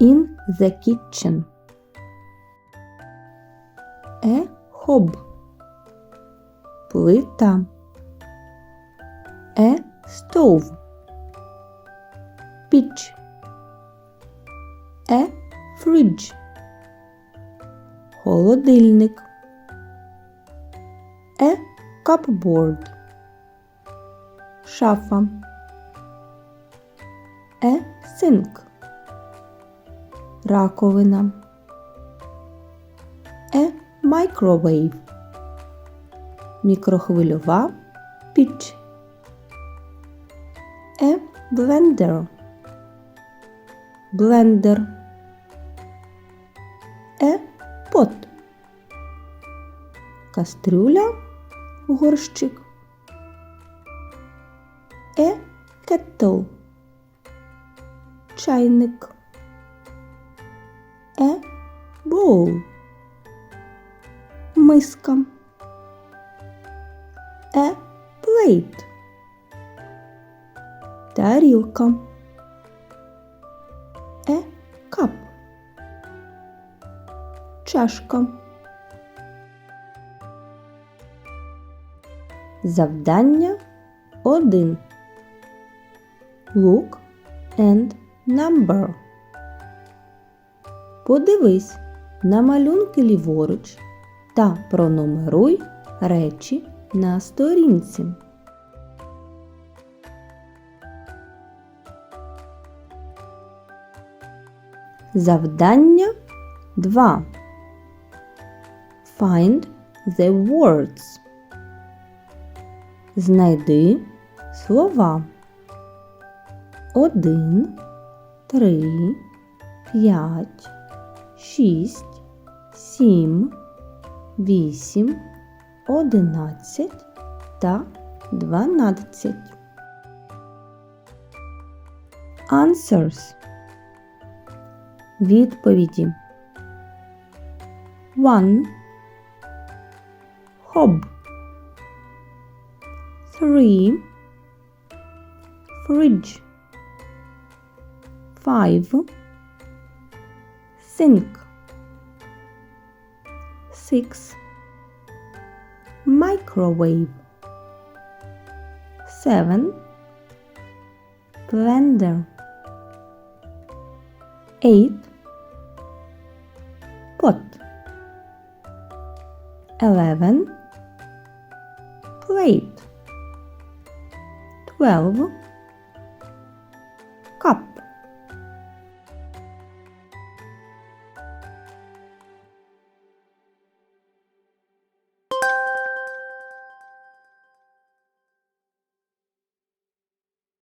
in the kitchen. A hob. Плита. A stove. Піч. A fridge. Холодильник. A cupboard. Шафа. A sink. Раковина. A microwave. Мікрохвильова піч. A blender. Блендер. A pot. Кастрюля, горщик. A kettle. Чайник. Bowl. Миска. A plate. Тарілка. A cup. Чашка. Завдання 1. Look and number. Подивись на малюнки ліворуч та пронумеруй речі на сторінці. Завдання 2. Find the words. Знайди слова. Один, три, п'ять, шість, сім, вісім, одинадцять та дванадцять. Answers. Відповіді. One. Hob. Three. Fridge. Five. sink. 6. Microwave. 7. Blender. 8. Pot. 11. Plate. 12